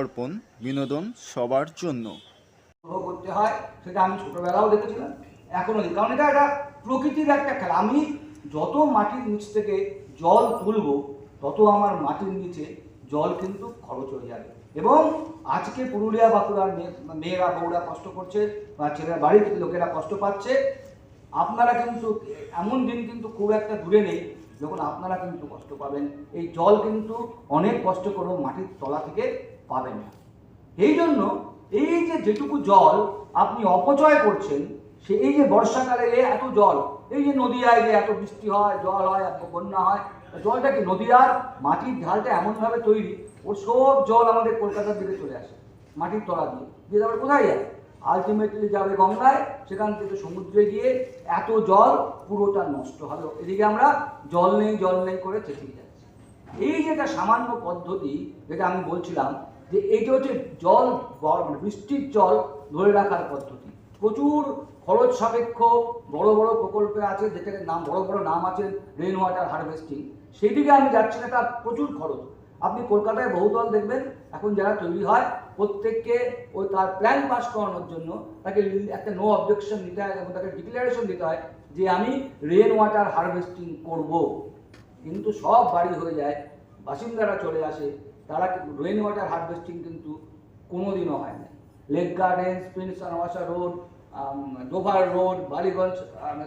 দর্পণ বিনোদন সবার জন্য। উপভোগ করতে হয়, সেটা আমি ছোটবেলাও দেখেছিলাম এখনও দেখি। কারণ এটা একটা প্রকৃতির একটা খেলা। আমি যত মাটির নিচ থেকে জল তুলব, তত আমার মাটির নিচে জল কিন্তু খরচ হয়ে যাবে। এবং আজকে পুরুলিয়া, বাঁকুড়ার মেয়ে- মেয়েরা, বউরা কষ্ট করছে, বা ছেলেরা বাড়ির লোকেরা কষ্ট পাচ্ছে। আপনারা কিন্তু এমন দিন কিন্তু খুব একটা দূরে নেই, যখন আপনারা কিন্তু কষ্ট পাবেন। এই জল কিন্তু অনেক কষ্ট করেও মাটির তলা থেকে পাবেন না। এই জন্য এই যে যেটুকু জল আপনি অপচয় করছেন, সে এই যে বর্ষাকালে এত জল, এই যে নদীয়ায় যে এত বৃষ্টি হয়, জল হয়, এত বন্যা হয় জলটা কি নদীয়ার মাটির ঢালটা এমনভাবে তৈরি, ওর সব জল আমাদের কলকাতার দিকে চলে আসে, মাটির তলা দিয়ে দিয়ে তারপরে কোথায় যায় আলটিমেটলি যাবে গঙ্গায়, সেখান থেকে সমুদ্রে গিয়ে এত জল পুরোটা নষ্ট হবে। এদিকে আমরা জল নেই জল নেই করে চেঁচিয়ে যাচ্ছি। এই যে একটা সামান্য পদ্ধতি, যেটা আমি বলছিলাম যে এইটা হচ্ছে জল মানে বৃষ্টির জল ধরে রাখার পদ্ধতি। প্রচুর খরচ সাপেক্ষ বড় বড় প্রকল্পে আছে যেটাকে নাম বড় বড় নাম আছে রেন ওয়াটার হারভেস্টিং সেই দিকে আমি যাচ্ছি না, তার প্রচুর খরচ। আপনি কলকাতায় বহুতল দেখবেন, এখন যারা তৈরি হয়, প্রত্যেককে ওই তার প্ল্যান পাস করানোর জন্য তাকে একটা নো অবজেকশন দিতে হয়, এবং তাকে ডিক্লারেশন দিতে হয় যে আমি রেন ওয়াটার হারভেস্টিং করব। কিন্তু সব বাড়ি হয়ে যায়, বাসিন্দারা চলে আসে তারা রেন ওয়াটার হারভেস্টিং কিন্তু কোনোদিনও হয় না lake garden prince Anwar Shah road Dover road Ballygunge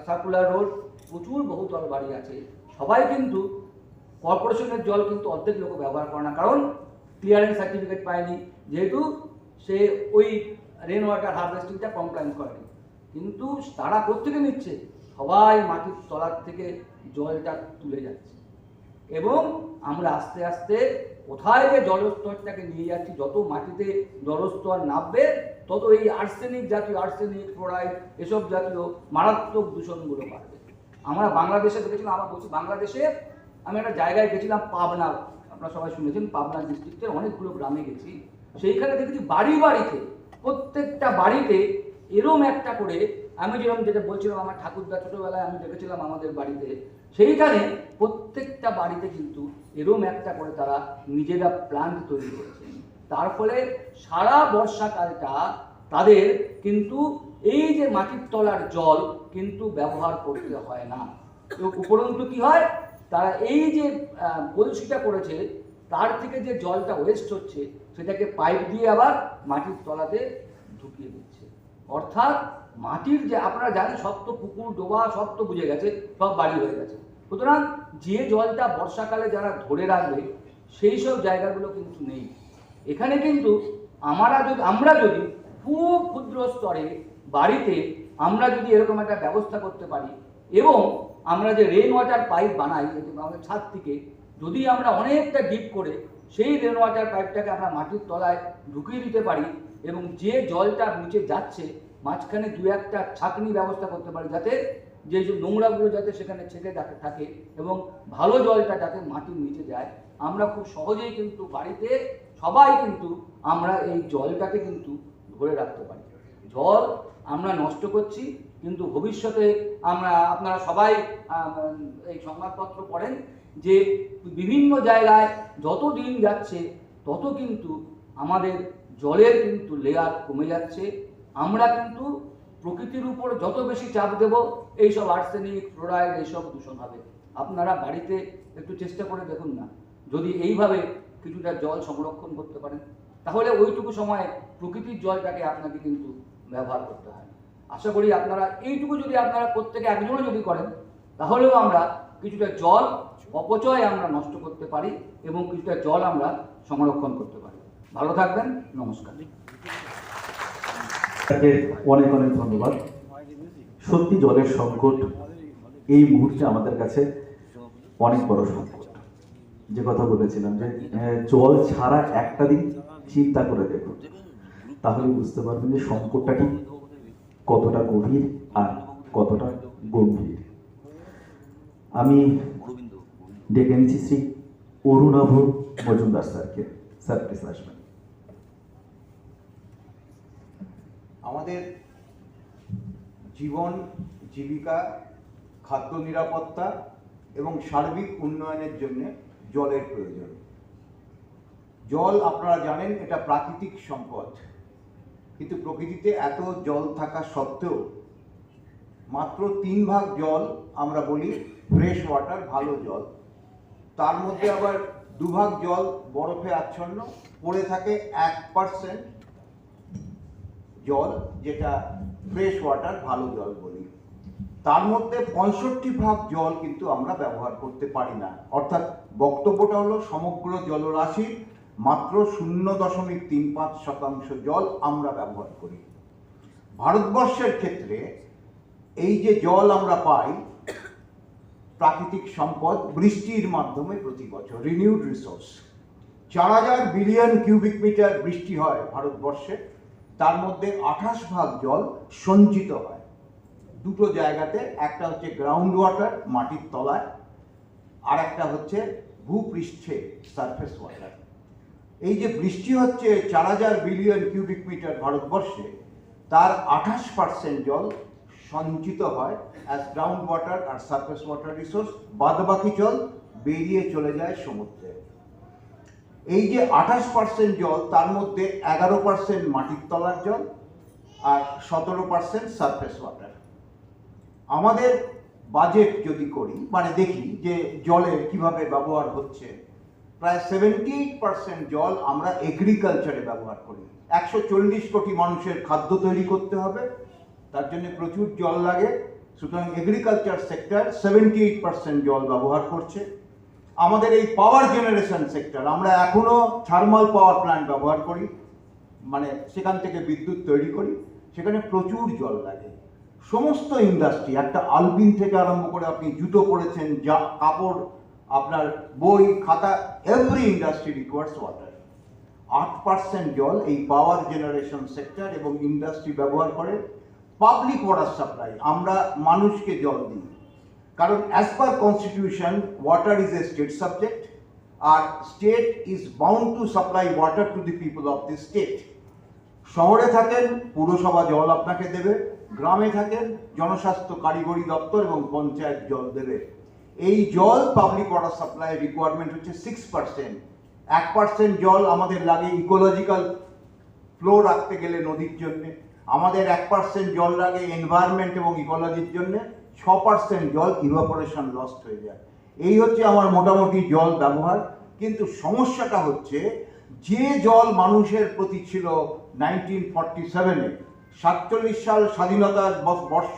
circular road প্রচুর বহুতল বাড়ি আছে। সবাই কিন্তু কর্পোরেশনের জল কিন্তু অর্ধেক লোক ব্যবহার করে না, কারণ ক্লিয়ারেন্স সার্টিফিকেট পায়নি। যেহেতু সে ওই রেন ওয়াটার হারভেস্টিংটা কমপ্লায়েন্স করেনি। কিন্তু তারা কোথেকে নিচ্ছে? সবাই মাটির তলার থেকে জলটা তুলে যাচ্ছে। এবং আমরা আস্তে আস্তে কোথায় যে জলস্তরটাকে নিয়ে যাচ্ছি, যত মাটিতে জলস্তর নামবে, তত এই আর্সেনিক জাতীয় আর্সেনিক ফ্লোরাইড এসব জাতীয় মারাত্মক দূষণগুলো বাড়বে। আমরা বাংলাদেশে দেখেছিলাম, আমার বলছি বাংলাদেশে, আমি একটা জায়গায় গেছিলাম, পাবনা, আপনারা সবাই শুনেছেন, পাবনা ডিস্ট্রিক্টের অনেকগুলো গ্রামে গেছি। সেইখানে দেখেছি বাড়ি বাড়িতে, প্রত্যেকটা বাড়িতে এরম একটা করে, আমি যেরকম যেটা বলছিলাম, আমার ঠাকুরদা ছোটোবেলায় আমি দেখেছিলাম আমাদের বাড়িতে সেইখানে প্রত্যেকটা বাড়িতে কিন্তু এরম একটা করে তারা নিজেরা প্ল্যান্ট তৈরি করেছেন তার ফলে সারা বর্ষাকালটা তাদের কিন্তু এই যে মাটির তলার জল কিন্তু ব্যবহার করতে হয় না। উপরন্তু কি হয়? তারা এই যে কলসিটা করেছে, তার থেকে যে জলটা ওয়েস্ট হচ্ছে, সেটাকে পাইপ দিয়ে আবার মাটির তলাতে ঢুকিয়ে দিচ্ছে। অর্থাৎ মাটির যে, আপনারা জানেন, সব তো পুকুর, ডোবা, সব তো বুঝে গেছে, সব বাড়ি হয়ে গেছে। সুতরাং যে জলটা বর্ষাকালে যারা ধরে রাখবে, সেই সব জায়গাগুলো কিন্তু নেই। এখানে কিন্তু আমরা যদি আমরা যদি খুব ক্ষুদ্র স্তরে বাড়িতে আমরা যদি এরকম একটা ব্যবস্থা করতে পারি এবং আমরা যে রেন ওয়াটার পাইপ বানাই আমাদের ছাদ থেকে, যদি আমরা অনেকটা ডিপ করে সেই রেন ওয়াটার পাইপটাকে আমরা মাটির তলায় ঢুকিয়ে দিতে পারি এবং যে জলটা নিচে যাচ্ছে, মাঝখানে দু একটা ছাঁকনি ব্যবস্থা করতে পারি যাতে যে যে নোংরাগুলো যাতে সেখানে ছেঁকে থাকে থাকে এবং ভালো জলটা যাতে মাটির নিচে যায়, আমরা খুব সহজেই কিন্তু বাড়িতে সবাই কিন্তু আমরা এই জলটাকে কিন্তু ধরে রাখতে পারি। জল আমরা নষ্ট করছি, কিন্তু ভবিষ্যতে আমরা, আপনারা সবাই এই সংবাদপত্র পড়েন যে বিভিন্ন জায়গায় যত দিন যাচ্ছে, তত কিন্তু আমাদের জলের কিন্তু লেয়ার কমে যাচ্ছে। আমরা কিন্তু প্রকৃতির উপর যত বেশি চাপ দেব, এইসব আর্সেনিক, ফ্লোরাইড, এইসব দূষণ হবে। আপনারা বাড়িতে একটু চেষ্টা করে দেখুন না। যদি এইভাবে কিছুটা জল সংরক্ষণ করতে পারেন, তাহলে ওইটুকু সময়ে প্রকৃতির জলটাকে আপনাকে কিন্তু ব্যবহার করতে হয়। আশা করি আপনারা এইটুকু যদি আপনারা প্রত্যেকে একজনও যদি করেন, তাহলেও আমরা কিছুটা জল অপচয় আমরা নষ্ট করতে পারি এবং কিছুটা জল আমরা সংরক্ষণ করতে পারি। ভালো থাকবেন, নমস্কার। তাকে অনেক অনেক ধন্যবাদ। সত্যি জলের সংকট এই মুহূর্তে আমাদের কাছে অনেক বড় সংকট। যে কথা বলেছিলাম যে জল ছাড়া একটা দিন চিন্তা করে দেখুন, তাহলে বুঝতে পারবেন যে সংকটটা ঠিক কতটা গভীর আর কতটা গম্ভীর। আমি ডেকে নিচ্ছি শ্রী অরুণাভ মজুমদার স্যারকে স্যার প্লিজ আসবেন আমাদের জীবন, জীবিকা, খাদ্য নিরাপত্তা এবং সার্বিক উন্নয়নের জন্য জলের প্রয়োজন। জল আপনারা জানেন এটা প্রাকৃতিক সম্পদ। কিন্তু প্রকৃতিতে এত জল থাকা সত্ত্বেও মাত্র তিন ভাগ জল আমরা বলি ফ্রেশ ওয়াটার ভালো জল। তার মধ্যে আবার দুভাগ জল বরফে আচ্ছন্ন, পড়ে থাকে এক পার্সেন্ট জল, যেটা ফ্রেশ ওয়াটার ভালো জল বলি। তার মধ্যে পঁয়ষট্টি ভাগ জল কিন্তু আমরা ব্যবহার করতে পারি না। অর্থাৎ বক্তব্যটা হলো, সমগ্র জলরাশির মাত্র শূন্য দশমিক তিন পাঁচ শতাংশ জল আমরা ব্যবহার করি। ভারতবর্ষের ক্ষেত্রে এই যে জল আমরা পাই, প্রাকৃতিক সম্পদ বৃষ্টির মাধ্যমে প্রতি বছর রিনিউড রিসোর্স চার হাজার বিলিয়ন কিউবিক মিটার বৃষ্টি হয় ভারতবর্ষে। তার মধ্যে আঠাশ ভাগ জল সঞ্চিত হয়। দুটো জায়গাতে, একটা হচ্ছে গ্রাউন্ড ওয়াটার মাটির তলায়, আর একটা হচ্ছে ভূপৃষ্ঠে সারফেস ওয়াটার এই যে বৃষ্টি হচ্ছে চার হাজার বিলিয়ন কিউবিক মিটার ভারতবর্ষে, তার আঠাশ পার্সেন্ট জল সঞ্চিত হয় অ্যাজ গ্রাউন্ড ওয়াটার আর সারফেস ওয়াটার রিসোর্স বাদবাকি জল বেরিয়ে চলে যায় সমুদ্রে। এই যে আঠাশ পার্সেন্ট জল, তার মধ্যে এগারো পার্সেন্ট মাটির তলার জল আর সতেরো পার্সেন্ট সারফেস ওয়াটার আমাদের বাজেট যদি করি মানে দেখি যে জলের কীভাবে ব্যবহার হচ্ছে, প্রায় সেভেন্টি এইট পার্সেন্ট জল আমরা এগ্রিকালচারে ব্যবহার করি। একশো চল্লিশ কোটি মানুষের খাদ্য তৈরি করতে হবে, তার জন্য প্রচুর জল লাগে। সুতরাং agriculture sector seventy eight percent জল ব্যবহার করছে। আমাদের এই পাওয়ার জেনারেশন সেক্টর আমরা এখনও থার্মাল পাওয়ার প্ল্যান্ট ব্যবহার করি মানে সেখান থেকে বিদ্যুৎ তৈরি করি, সেখানে প্রচুর জল লাগে। সমস্ত ইন্ডাস্ট্রি একটা আলবিন থেকে আরম্ভ করে আপনি জুতো পরেছেন, যা কাপড়, আপনার বই, খাতা এভরি ইন্ডাস্ট্রি রিকোয়ার্স ওয়াটার আট পার্সেন্ট জল এই পাওয়ার জেনারেশন সেক্টর এবং ইন্ডাস্ট্রি ব্যবহার করে পাবলিক ওয়াটার সাপ্লাই আমরা মানুষকে জল দিই। কারণ as per constitution water is a state subject R state is bound to supply water to the people of the state শহরে থাকেন, পুরসভা জল আপনাকে দেবে, গ্রামে থাকেন, জনস্বাস্থ্য কারিগরি দপ্তর এবং পঞ্চায়েত জল দেবে। এই জল পাবলিক ওয়াটার সাপ্লাই রিকোয়ারমেন্ট হচ্ছে সিক্স পার্সেন্ট এক পার্সেন্ট জল আমাদের লাগে ইকোলজিক্যাল ফ্লো রাখতে গেলে নদীর জন্যে। আমাদের এক পার্সেন্ট জল লাগে এনভায়রনমেন্ট এবং ইকোলজির জন্য। ছ পার্সেন্ট জল ইভাপোরেশন লস্ট হয়ে যায়। এই হচ্ছে আমার মোটামুটি জল ব্যবহার। কিন্তু সমস্যাটা হচ্ছে, যে জল মানুষের প্রতি ছিল নাইনটিন ফর্টি সেভেনে সাতচল্লিশ সাল স্বাধীনতার বর্ষ,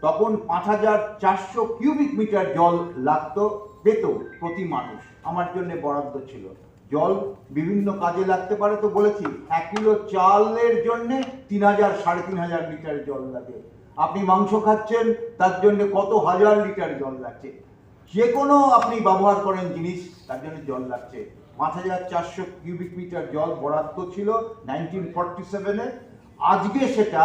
তখন পাঁচ হাজার চারশো কিউবিক মিটার জল লাগতো পেত প্রতি মানুষ। আমার জন্য বরাদ্দ ছিল। জল বিভিন্ন কাজে লাগতে পারে তো বলেছি। এক কিলো চালের জন্যে তিন হাজার, সাড়ে তিন হাজার লিটার জল লাগে। আপনি মাংস খাচ্ছেন, তার জন্য কত হাজার লিটার জল লাগছে। যে কোনো আপনি ব্যবহার করেন জিনিস, তার জন্য জল লাগছে। পাঁচ হাজার চারশো কিউবিক মিটার জল বরাদ্দ ছিল নাইনটিন ফর্টি সেভেনে। আজকে সেটা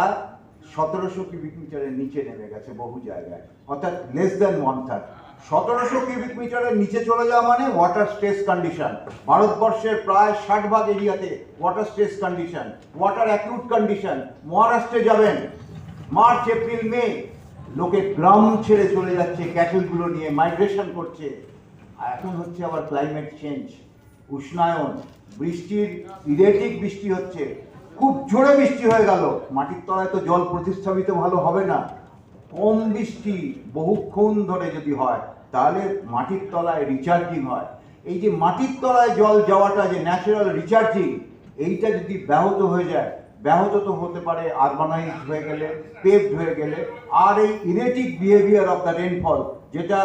সতেরোশো কিউবিক মিটারের নিচে নেমে গেছে বহু জায়গায়, অর্থাৎ লেস দ্যান ওয়ান থার্ড সতেরোশো কিউবিক মিটারের নিচে চলে যাওয়া মানে ওয়াটার স্ট্রেস কন্ডিশন ভারতবর্ষের প্রায় ষাট ভাগ এরিয়াতে water stress condition water acute condition মহারাষ্ট্রে যাবেন মার্চ, এপ্রিল, মে, লোকে গ্রাম ছেড়ে চলে যাচ্ছে, ক্যাটেলগুলো নিয়ে মাইগ্রেশন করছে। আর এখন হচ্ছে আবার ক্লাইমেট চেঞ্জ উষ্ণায়ন, বৃষ্টির ইরেটিক বৃষ্টি হচ্ছে। খুব জোরে বৃষ্টি হয়ে গেল। মাটির তলায় তো জল প্রতিস্থাপিত ভালো হবে না। কম বৃষ্টি বহুক্ষণ ধরে যদি হয়, তাহলে মাটির তলায় রিচার্জিং হয়। এই যে মাটির তলায় জল যাওয়াটা যে ন্যাচারাল রিচার্জিং এইটা যদি ব্যাহত হয়ে যায় ব্যাহত হতে পারে আরবানাইজ হয়ে গেলে পেভড হয়ে গেলে। আর এই erratic behaviour of the rainfall যেটা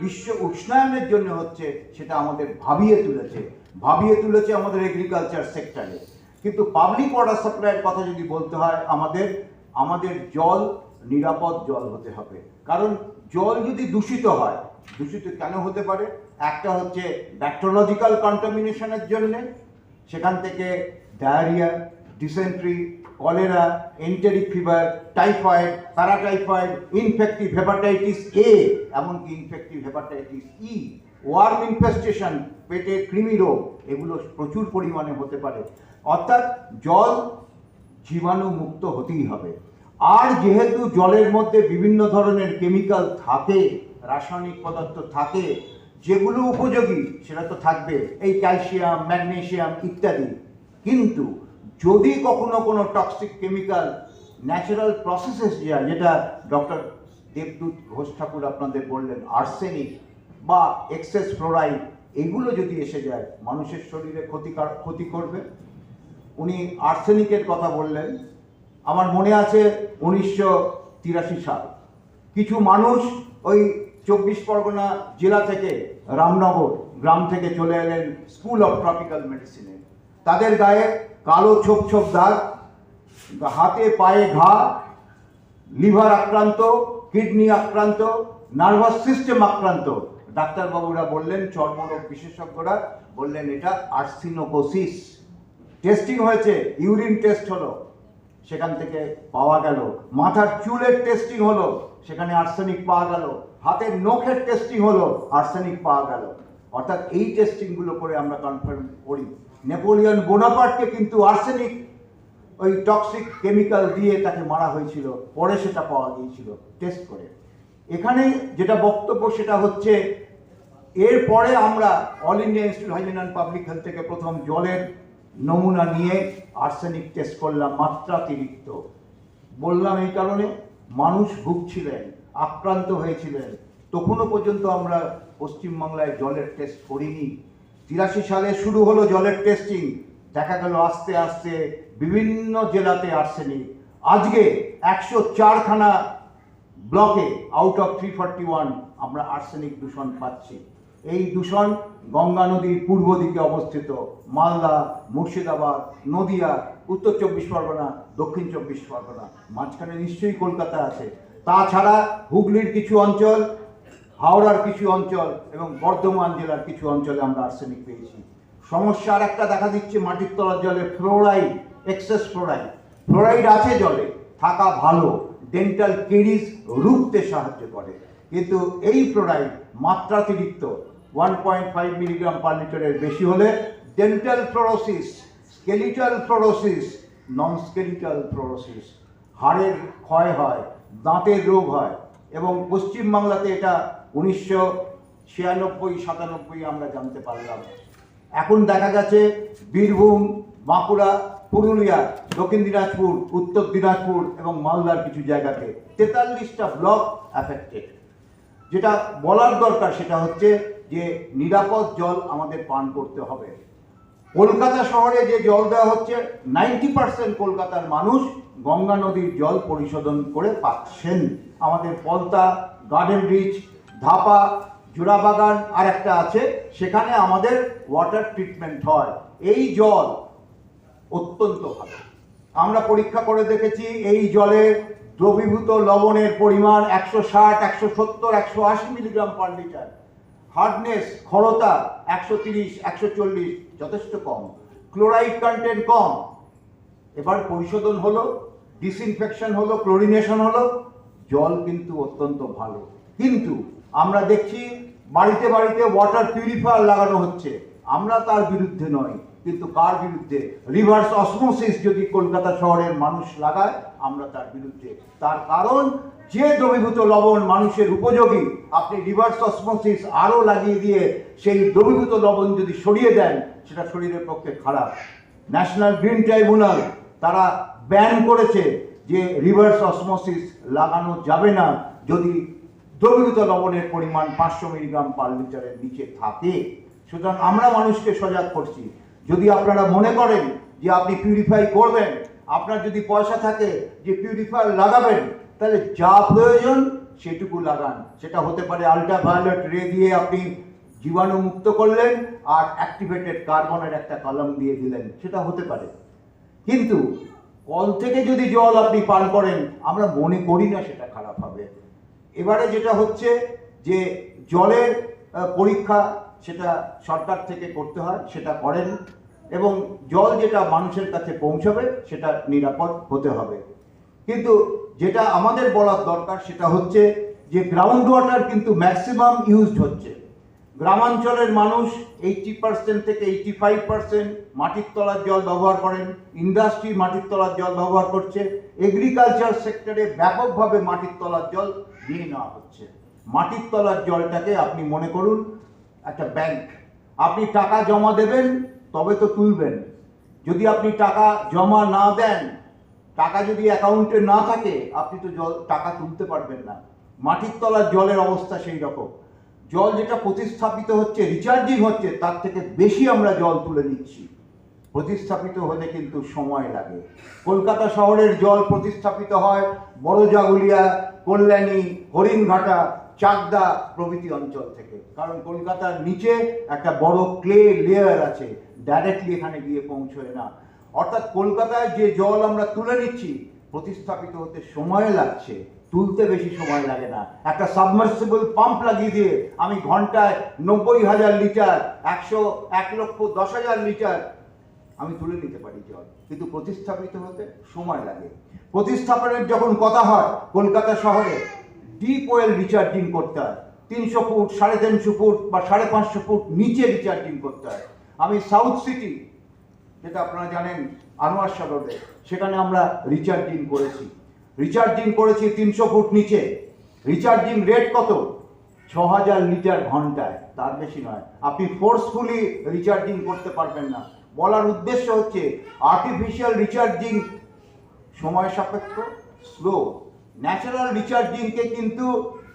বিশ্ব উষ্ণায়নের জন্য হচ্ছে, সেটা আমাদের ভাবিয়ে তুলেছে। ভাবিয়ে তুলেছে আমাদের এগ্রিকালচার সেক্টরে কিন্তু পাবলিক ওয়াটার সাপ্লাইয়ের কথা যদি বলতে হয়, আমাদের আমাদের জল, নিরাপদ জল হতে হবে। কারণ জল যদি দূষিত হয়, দূষিত কেন হতে পারে? একটা হচ্ছে ব্যাকটোলজিক্যাল কন্টামিনেশনের জন্যে। সেখান থেকে diarrhoea dysentery cholera enteric fever typhoid paratyphoid infective hepatitis A এমনকি infective hepatitis E worm infestation পেটে কৃমি রোগ, এগুলো প্রচুর পরিমাণে হতে পারে। অর্থাৎ জল জীবাণু মুক্ত হতেই হবে। আর যেহেতু জলের মধ্যে বিভিন্ন ধরনের কেমিক্যাল থাকে, রাসায়নিক পদার্থ থাকে, যেগুলো উপযোগী, সেটা তো থাকবে। এই ক্যালসিয়াম ম্যাগনেশিয়াম ইত্যাদি। কিন্তু যদি কখনো কোনো টক্সিক কেমিক্যাল ন্যাচারাল প্রসেসেস যেটা ডক্টর দেবদূত ঘোষ ঠাকুর আপনাদের বললেন আর্সেনিক বা এক্সেস ফ্লোরাইড এগুলো যদি এসে যায়, মানুষের শরীরে ক্ষতিকার, ক্ষতি করবে? উনি আর্সেনিকের কথা বললেন। আমার মনে আছে উনিশশো তিরাশি সাল। কিছু মানুষ ওই চব্বিশ পরগনা জেলা থেকে রামনগর গ্রাম থেকে চলে এলেন স্কুল অফ ট্রপিক্যাল মেডিসিনে তাদের গায়ে কালো ছোপ ছোপ দাগ, হাতে পায়ে ঘা, লিভার আক্রান্ত, কিডনি আক্রান্ত, নার্ভাস সিস্টেম আক্রান্ত। ডাক্তারবাবুরা বললেন, চর্মরোগ বিশেষজ্ঞরা বললেন, এটা আর্সিনোকোসিস। টেস্টিং হয়েছে, ইউরিন টেস্ট হলো, সেখান থেকে পাওয়া গেল। মাথার চুলের টেস্টিং হলো, সেখানে আর্সেনিক পাওয়া গেল। হাতের নখের টেস্টিং হলো, আর্সেনিক পাওয়া গেল। অর্থাৎ এই টেস্টিংগুলো করে আমরা কনফার্ম করি। নেপোলিয়ন বোনাপার্টকে কিন্তু আর্সেনিক ওই টক্সিক কেমিক্যাল দিয়ে তাকে মারা হয়েছিল, পরে সেটা পাওয়া গিয়েছিল টেস্ট করে। এখানে যেটা বক্তব্য সেটা হচ্ছে এরপরে আমরা all India institute hygiene and public health থেকে প্রথম জলের নমুনা নিয়ে আর্সেনিক টেস্ট করলাম, মাত্রাতিরিক্ত। বললাম এই কারণে, মানুষ ভুগছিলেন, আক্রান্ত হয়েছিলেন। তখনও পর্যন্ত আমরা পশ্চিমবাংলায় জলের টেস্ট করিনি। তিরাশি সালে শুরু হলো জলের টেস্টিং দেখা গেল আস্তে আস্তে বিভিন্ন জেলাতে আর্সেনিক আজকে একশো চারখানা ব্লকে out of three forty one আমরা আর্সেনিক দূষণ পাচ্ছি। এই দূষণ গঙ্গা নদীর পূর্ব দিকে অবস্থিত। মালদা, মুর্শিদাবাদ, নদিয়া, উত্তর চব্বিশ পরগনা, দক্ষিণ চব্বিশ পরগনা। মাঝখানে নিশ্চয়ই কলকাতা আছে। তাছাড়া হুগলির কিছু অঞ্চল হাওড়ার কিছু অঞ্চল এবং বর্ধমান জেলার কিছু অঞ্চলে আমরা আর্সেনিক পেয়েছি। সমস্যা আর একটা দেখা দিচ্ছে মাটির তলার জলে ফ্লোরাইড এক্সেস ফ্লোরাইড ফ্লোরাইড আছে জলে, থাকা ভালো ডেন্টাল কেরিজ রুখতে সাহায্য করে। কিন্তু এই fluoride মাত্রাতিরিক্ত one point five milligram per লিটারের বেশি হলে dental fluorosis skeletal fluorosis non skeletal fluorosis হাড়ের ক্ষয় হয়, দাঁতের রোগ হয় এবং পশ্চিমবাংলাতে এটা উনিশশো ছিয়ানব্বই, সাতানব্বই আমরা জানতে পারলাম। এখন দেখা গেছে বীরভূম, বাঁকুড়া, পুরুলিয়া, দক্ষিণ দিনাজপুর, উত্তর দিনাজপুর এবং মালদার কিছু জায়গাতে তেতাল্লিশটা ব্লক অ্যাফেক্টেড যেটা বলার দরকার সেটা হচ্ছে যে নিরাপদ জল আমাদের পান করতে হবে। কলকাতা শহরে যে জল দেওয়া হচ্ছে, নাইনটি পার্সেন্ট কলকাতার মানুষ গঙ্গা নদীর জল পরিশোধন করে পাচ্ছেন। আমাদের পলতা, গার্ডেন রিচ ধাপা জোড়াবাগান আর একটা আছে, সেখানে আমাদের ওয়াটার ট্রিটমেন্ট হয়। এই জল অত্যন্ত ভালো। আমরা পরীক্ষা করে দেখেছি, এই জলে দ্রবীভূত লবণের পরিমাণ একশো ষাট, একশো সত্তর, একশো আশি মিলিগ্রাম পার লিটার হার্ডনেস খরতা একশো তিরিশ, একশো চল্লিশ, যথেষ্ট কম। ক্লোরাইড কন্টেন্ট কম। এবার পরিশোধন হলো ডিসইনফেকশন হলো ক্লোরিনেশন হলো। জল কিন্তু অত্যন্ত ভালো। কিন্তু আমরা দেখছি বাড়িতে বাড়িতে ওয়াটার পিউরিফায়ার লাগানো হচ্ছে। আমরা তার বিরুদ্ধে নয় কিন্তু কার বিরুদ্ধে? রিভার্স অসমোসিস যদি কলকাতা শহরের মানুষ লাগায়, আমরা তার বিরুদ্ধে। তার কারণ, যে দ্রবীভূত লবণ মানুষের উপযোগী, আপনি রিভার্স অসমোসিস আরও লাগিয়ে দিয়ে সেই দ্রবীভূত লবণ যদি সরিয়ে দেন, সেটা শরীরের পক্ষে খারাপ। ন্যাশনাল গ্রিন ট্রাইব্যুনাল তারা ব্যান করেছে যে রিভার্স অসমোসিস লাগানো যাবে না। যদি দ্রবীভূত লবণের পরিমাণ পাঁচশো মিলিগ্রাম পার লিটারের নিচে থাকে। সুতরাং আমরা মানুষকে সজাগ করছি। যদি আপনারা মনে করেন যে আপনি পিউরিফাই করবেন, আপনার যদি পয়সা থাকে যে পিউরিফায়ার লাগাবেন, তাহলে যা প্রয়োজন সেটুকু লাগান। সেটা হতে পারে আল্ট্রাভায়োলেট রে দিয়ে আপনি জীবাণু মুক্ত করলেন আর অ্যাক্টিভেটেড কার্বনের একটা কলম দিয়ে দিলেন। সেটা হতে পারে। কিন্তু কল থেকে যদি জল আপনি পান করেন, আমরা মনে করি না সেটা খারাপ হবে। এবারে যেটা হচ্ছে যে জলের পরীক্ষা সেটা সরকার থেকে করতে হয়, সেটা করেন এবং জল যেটা মানুষের কাছে পৌঁছাবে সেটা নিরাপদ হতে হবে। কিন্তু যেটা আমাদের বলার দরকার সেটা হচ্ছে যে গ্রাউন্ড ওয়াটার কিন্তু ম্যাক্সিমাম ইউজড হচ্ছে। গ্রামাঞ্চলের মানুষ এইটি পার্সেন্ট থেকে এইটি ফাইভ পার্সেন্ট মাটির তলার জল ব্যবহার করেন ইন্ডাস্ট্রি মাটির তলার জল ব্যবহার করছে এগ্রিকালচার সেক্টরে ব্যাপকভাবে মাটির তলার জল নিয়ে নেওয়া হচ্ছে। মাটির তলার জলটাকে আপনি মনে করুন, একটা ব্যাংক আপনি টাকা জমা দেবেন, তবে তো তুলবেন। যদি আপনি টাকা জমা না দেন, টাকা যদি অ্যাকাউন্টে না থাকে, আপনি তো জল, টাকা তুলতে পারবেন না। মাটির তলার জলের অবস্থা সেই রকম। জল যেটা প্রতিস্থাপিত হচ্ছে রিচার্জিং হচ্ছে, তার থেকে বেশি আমরা জল তুলে নিচ্ছি। প্রতিস্থাপিত হতে কিন্তু সময় লাগে। কলকাতা শহরের জল প্রতিস্থাপিত হয় বড়জাগুলিয়া, কল্যাণী, হরিণঘাটা, চাকদা প্রভৃতি অঞ্চল থেকে। কারণ কলকাতার নিচে একটা বড় ক্লে লেয়ার আছে ডাইরেক্টলি এখানে গিয়ে পৌঁছয় না। অর্থাৎ কলকাতায় যে জল আমরা তুলে নিচ্ছি, প্রতিস্থাপিত হতে সময় লাগছে, তুলতে বেশি সময় লাগে না। একটা সাবমার্সিবল পাম্প লাগিয়ে দিয়ে আমি ঘন্টায় নব্বই হাজার লিটার একশো, এক লক্ষ দশ হাজার লিটার আমি তুলে নিতে পারি জল। কিন্তু প্রতিস্থাপিত হতে সময় লাগে। প্রতিস্থাপনের যখন কথা হয়, কলকাতা শহরে ডিপ ওয়েল রিচার্জিং করতে হয়। তিনশো ফুট, সাড়ে তিনশো ফুট বা সাড়ে পাঁচশো ফুট নিচে রিচার্জিং করতে হয়। আমি সাউথ সিটি যেটা আপনারা জানেন, আনোয়ার সাগরে, সেখানে আমরা রিচার্জিং করেছি। রিচার্জিং করেছি তিনশো ফুট নিচে। রিচার্জিং রেট কত? ছ হাজার লিটার ঘন্টায়। তার বেশি নয়। আপনি ফোর্সফুলি রিচার্জিং করতে পারবেন না। বলার উদ্দেশ্য হচ্ছে আর্টিফিশিয়াল রিচার্জিং সময় সাপেক্ষ স্লো ন্যাচারাল রিচার্জিংকে কিন্তু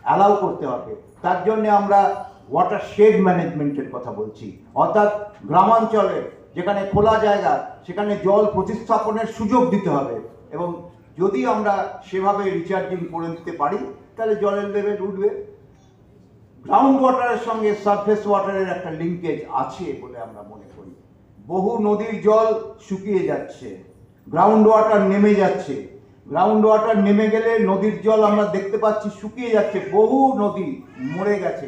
অ্যালাউ করতে হবে। তার জন্য আমরা ওয়াটার শেড ম্যানেজমেন্টের কথা বলছি। অর্থাৎ গ্রামাঞ্চলে যেখানে খোলা জায়গা, সেখানে জল প্রতিস্থাপনের সুযোগ দিতে হবে। এবং যদি আমরা সেভাবে রিচার্জিং করে দিতে পারি, তাহলে জলের লেভেল উঠবে। গ্রাউন্ড ওয়াটারের সঙ্গে সারফেস ওয়াটারের একটা লিঙ্কেজ আছে বলে আমরা মনে করি। বহু নদীর জল শুকিয়ে যাচ্ছে গ্রাউন্ড ওয়াটার নেমে যাচ্ছে। গ্রাউন্ড ওয়াটার নেমে গেলে নদীর জল আমরা দেখতে পাচ্ছি শুকিয়ে যাচ্ছে, বহু নদী মরে গেছে।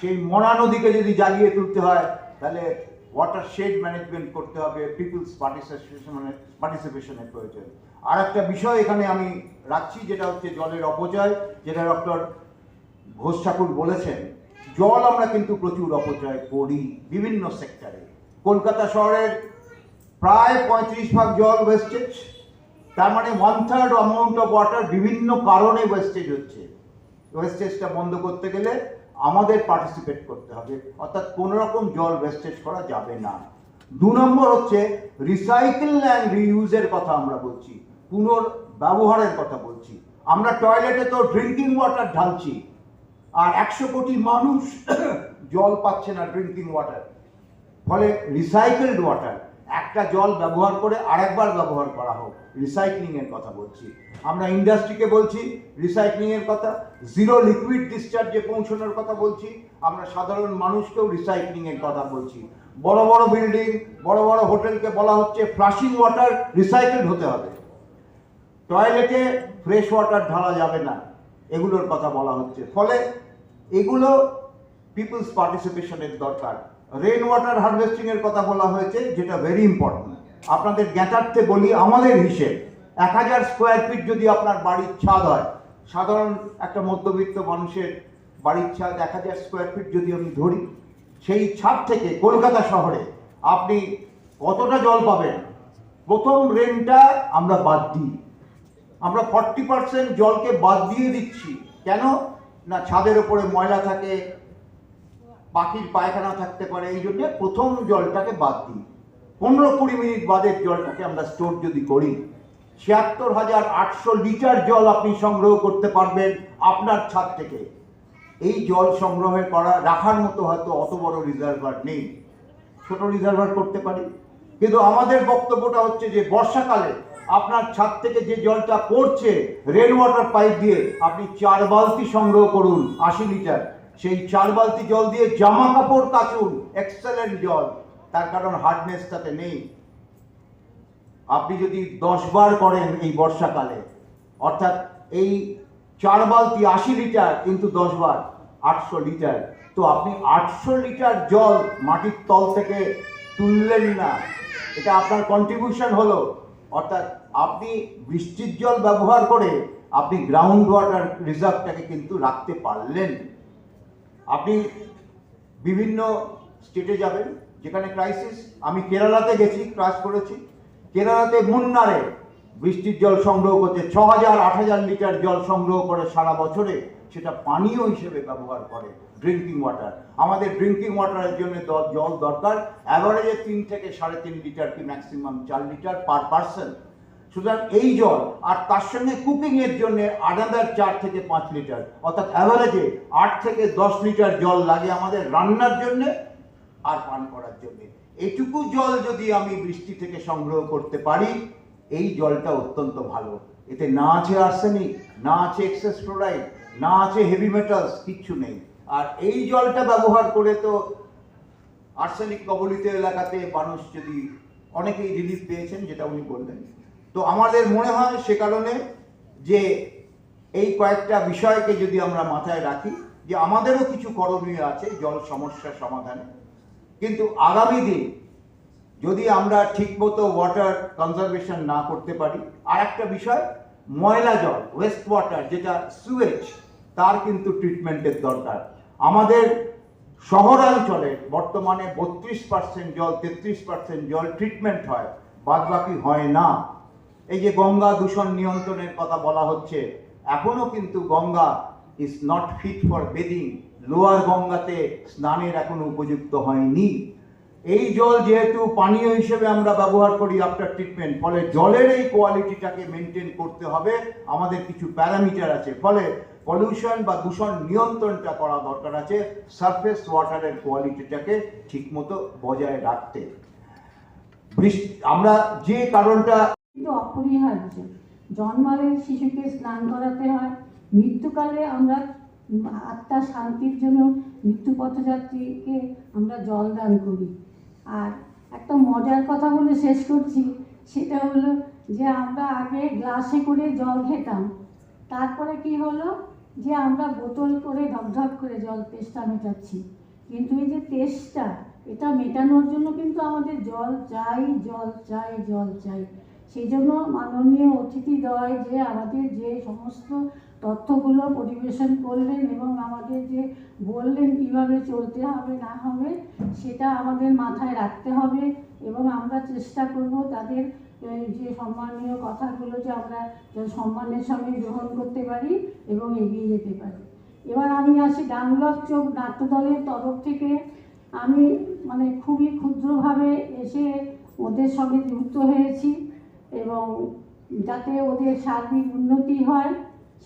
সেই মরা নদীকে যদি জ্বালিয়ে তুলতে হয়, তাহলে ওয়াটার শেড ম্যানেজমেন্ট করতে হবে পিপুলস পার্টিসিপেশনের পার্টিসিপেশনের প্রয়োজন। আর একটা বিষয় এখানে আমি রাখছি, যেটা হচ্ছে জলের অপচয়, যেটা ডক্টর ঘোষ ঠাকুর বলেছেন। জল আমরা কিন্তু প্রচুর অপচয় করি বিভিন্ন সেক্টরে কলকাতা শহরের প্রায় পঁয়ত্রিশ ভাগ জল ওয়েস্টেজ তার মানে one third amount of water বিভিন্ন কারণে ওয়েস্টেজ হচ্ছে। ওয়েস্টেজটা বন্ধ করতে গেলে আমাদের পার্টিসিপেট করতে হবে। অর্থাৎ কোনো রকম জল ওয়েস্টেজ করা যাবে না। দু নম্বর হচ্ছে রিসাইকেল অ্যান্ড রিউজের কথা আমরা বলছি পুনর ব্যবহারের কথা বলছি। আমরা টয়লেটে তো ড্রিঙ্কিং ওয়াটার ঢালছি, আর একশো কোটি মানুষ জল পাচ্ছে না ড্রিঙ্কিং ওয়াটার ফলে রিসাইকেলড ওয়াটার একটা জল ব্যবহার করে আরেকবার ব্যবহার করা হোক। রিসাইক্লিং এর কথা বলছি। আমরা ইন্ডাস্ট্রিকে বলছি রিসাইক্লিং এর কথা। জিরো লিকুইড ডিসচার্জে পৌঁছানোর কথা বলছি। আমরা সাধারণ মানুষকেও রিসাইক্লিং এর কথা বলছি। বড় বড় বিল্ডিং বড় বড় হোটেলকে বলা হচ্ছে ফ্লাশিং ওয়াটার রিসাইকেল হতে হবে। টয়লেটে ফ্রেশ ওয়াটার ঢালা যাবে না। এগুলোর কথা বলা হচ্ছে। ফলে এগুলো পিপলস পার্টিসিপেশনের দরকার। রেন ওয়াটার হারভেস্টিং এর কথা বলা হয়েছে, যেটা ভেরি ইম্পর্টেন্ট আপনাদের জ্ঞাতার্থে বলি, আমাদের হিসেব, এক হাজার স্কোয়ার ফিট যদি আপনার বাড়ির ছাদ হয়, সাধারণ একটা মধ্যবিত্ত মানুষের বাড়ির ছাদ এক হাজার স্কোয়ার ফিট যদি আমি ধরি, সেই ছাদ থেকে কলকাতা শহরে আপনি কতটা জল পাবেন? প্রথম রেনটা আমরা বাদ দিই। আমরা ফর্টি পার্সেন্ট জলকে বাদ দিয়ে দিচ্ছি। কেন? না ছাদের ওপরে ময়লা থাকে পাখির পায়খানা থাকতে পারে, এই জন্য প্রথম জলটাকে বাদ দিই। পনেরো কুড়ি মিনিট বাদের জলটাকে আমরা স্টোর যদি করি, ছিয়াত্তর হাজার আটশো লিটার জল আপনি সংগ্রহ করতে পারবেন আপনার ছাদ থেকে। এই জল সংগ্রহের করা, রাখার মতো হয়তো অত বড় রিজার্ভার নেই। ছোট রিজার্ভার করতে পারি। কিন্তু আমাদের বক্তব্যটা হচ্ছে যে, বর্ষাকালে আপনার ছাদ থেকে যে জলটা পড়ছে রেন ওয়াটার পাইপ দিয়ে আপনি চার বালতি সংগ্রহ করুন, আশি লিটার। সেই চার বালতি জল দিয়ে জামা কাপড় কাচুন এক্সেলেন্ট জল। তার কারণ হার্ডনেস তাতে নেই। আপনি যদি দশ বার করেন এই বর্ষাকালে, অর্থাৎ এই চার বালতি আশি লিটার কিন্তু দশ বার, আটশো লিটার। তো আপনি আটশো লিটার জল মাটির তল থেকে তুললেন না। এটা আপনার কন্ট্রিবিউশন হলো। অর্থাৎ আপনি বৃষ্টির জল ব্যবহার করে আপনি গ্রাউন্ড ওয়াটার রিজার্ভটাকে কিন্তু রাখতে পারলেন। আপনি বিভিন্ন স্টেটে যাবেন, যেখানে ক্রাইসিস আমি কেরালাতে গেছি ক্রাস করেছি। কেরালাতে মুন্নারে বৃষ্টির জল সংগ্রহ করতে ছ হাজার, আট হাজার লিটার জল সংগ্রহ করে সারা বছরে সেটা পানীয় হিসেবে ব্যবহার করে ড্রিঙ্কিং ওয়াটার আমাদের ড্রিঙ্কিং ওয়াটারের জন্য জল দরকার। অ্যাভারেজে তিন থেকে সাড়ে তিন লিটার কি ম্যাক্সিমাম চার লিটার পার পার্সন সুতরাং এই জল আর তার সঙ্গে কুকিং এর জন্য আনাদার চার থেকে পাঁচ লিটার অর্থাৎ অ্যাভারেজে আট থেকে দশ লিটার জল লাগে আমাদের রান্নার জন্য আর পান করার জন্য। এটুকু জল যদি আমি বৃষ্টি থেকে সংগ্রহ করতে পারি, এই জলটা অত্যন্ত ভালো। এতে না আছে আর্সেনিক না আছে এক্সেস ফ্লোরাইড না আছে হেভি মেটালস কিচ্ছু নেই। আর এই জলটা ব্যবহার করে তো আর্সেনিক কবলিত এলাকাতে মানুষ যদি অনেকেই রিলিফ পেয়েছেন, যেটা উনি বললেন। তো আমাদের মনে হয় সে কারণে যে এই কয়েকটা বিষয়কে যদি আমরা মাথায় রাখি, যে আমাদেরও কিছু করণীয় আছে জল সমস্যা সমাধানে। কিন্তু আগামী দিন যদি আমরা ঠিকমতো ওয়াটার কনজারভেশন না করতে পারি আর একটা বিষয়, ময়লা জল ওয়েস্ট ওয়াটার যেটা সুয়েজ তার কিন্তু ট্রিটমেন্টের দরকার। আমাদের শহরাঞ্চলে বর্তমানে বত্রিশ পার্সেন্ট জল, তেত্রিশ পার্সেন্ট জল ট্রিটমেন্ট হয় বাদ বাকি হয় না। এই যে গঙ্গা দূষণ নিয়ন্ত্রণের কথা বলা হচ্ছে, এখনও কিন্তু Ganga is not fit for bathing lower গঙ্গাতে স্নানের এখনও উপযুক্ত হয়নি। এই জল যেহেতু পানীয় হিসেবে আমরা ব্যবহার করি আফটার ট্রিটমেন্ট ফলে জলের এই কোয়ালিটিটাকে মেনটেন করতে হবে। আমাদের কিছু প্যারামিটার আছে, ফলে পলিউশন বা দূষণ নিয়ন্ত্রণটা করা দরকার আছে সারফেস ওয়াটারের কোয়ালিটিটাকে ঠিকমতো বজায় রাখতে। আমরা যে কারণটা কিন্তু অপরিহার্য। জন্মালে শিশুকে স্নান করাতে হয়। মৃত্যুকালে আমরা আত্মার শান্তির জন্য মৃত্যু পথযাত্রীকে আমরা জল দান করি। আর একটা মজার কথা বলে শেষ করছি, সেটা হলো যে আমরা আগে গ্লাসে করে জল খেতাম। তারপরে কি হলো যে আমরা বোতল করে ঢকঢক করে জল তেষ্টা মেটাচ্ছি। কিন্তু এই যে তেষ্টা, এটা মেটানোর জন্য কিন্তু আমাদের জল চাই জল চাই জল চাই। সেই জন্য মাননীয় অতিথিদ্বয় যে আমাদের যে সমস্ত তথ্যগুলো পরিবেশন করলেন এবং আমাদের যে বললেন কীভাবে চলতে হবে, না হবে, সেটা আমাদের মাথায় রাখতে হবে এবং আমরা চেষ্টা করব তাদের যে সম্মানীয় কথাগুলো যে আমরা সম্মানের সঙ্গে গ্রহণ করতে পারি এবং এগিয়ে যেতে পারি। এবার আমি আসি ডানলক চোখ নাট্যদলের তরফ থেকে। আমি মানে খুবই ক্ষুদ্রভাবে এসে ওদের সঙ্গে যুক্ত হয়েছি। এবং যাতে ওদের সার্বিক উন্নতি হয়,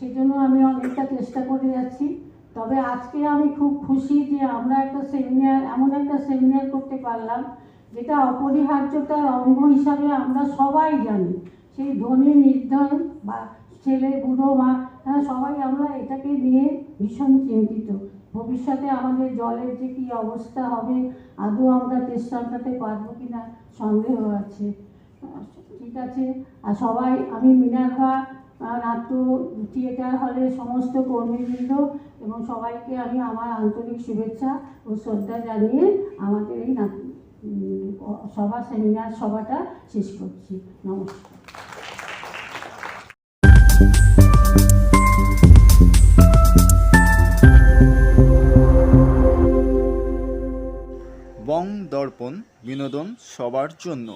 সেজন্য আমি অনেকটা চেষ্টা করে যাচ্ছি। তবে আজকে আমি খুব খুশি যে আমরা একটা সেমিনার এমন একটা সেমিনার করতে পারলাম, যেটা অপরিহার্যতার অঙ্গ হিসাবে আমরা সবাই জানি। সেই ধনী, নির্ধন বা ছেলে, বুড়ো, মা হ্যাঁ সবাই আমরা এটাকে নিয়ে ভীষণ চিন্তিত। ভবিষ্যতে আমাদের জলের যে কী অবস্থা হবে, আদৌ আমরা চেষ্টা করতে পারব কি না সন্দেহ আছে। ঠিক আছে? আর সবাই, আমি মিনারভা নাট্য থিয়েটার হলের সমস্ত কর্মীবৃন্দ এবং সবাইকে আমি আমার আন্তরিক শুভেচ্ছা ও শ্রদ্ধা জানিয়ে আমাদের এই সভা সেমিনার সভাটা শেষ করছি। নমস্কার। বং দর্পণ বিনোদন সবার জন্য।